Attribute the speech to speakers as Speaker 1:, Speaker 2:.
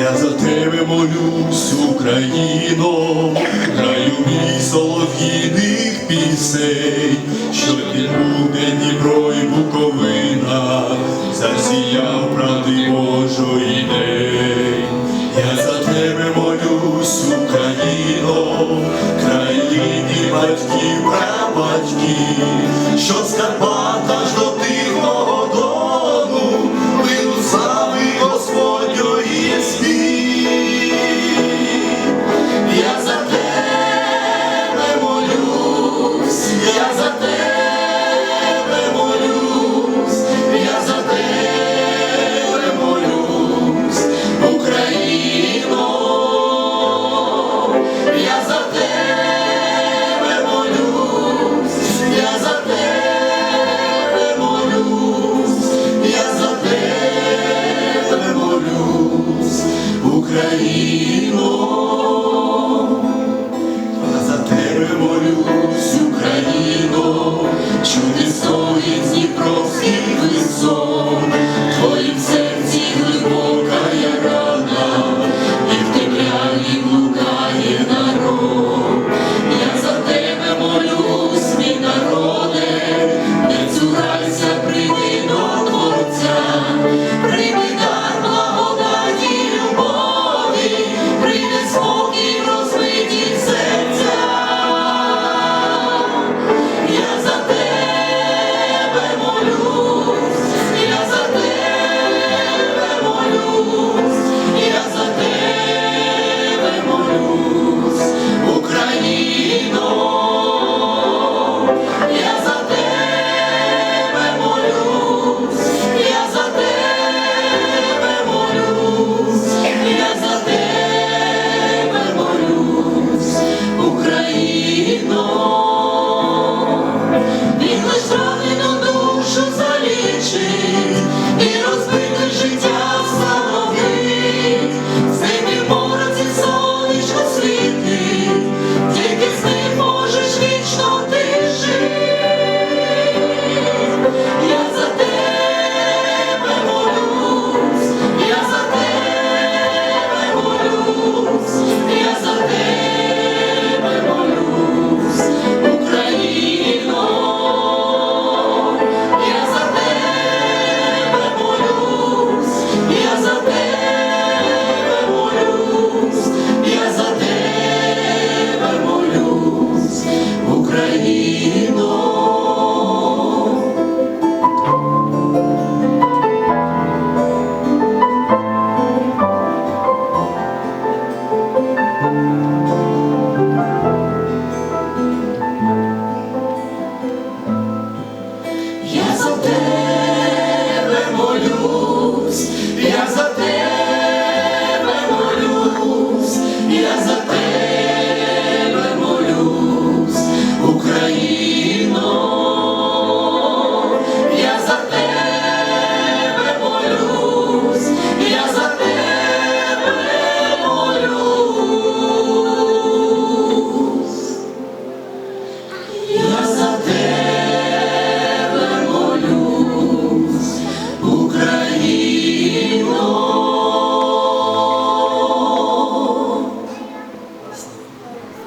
Speaker 1: Я за тебе молюсь, Україно, краю мій солов'їних пісень, що буде Дніпро і Буковина, засіяв правди Божої день. Я за тебе молюсь, Україно, країні батьків, прабатьків, що скарпата ж до тих. You know.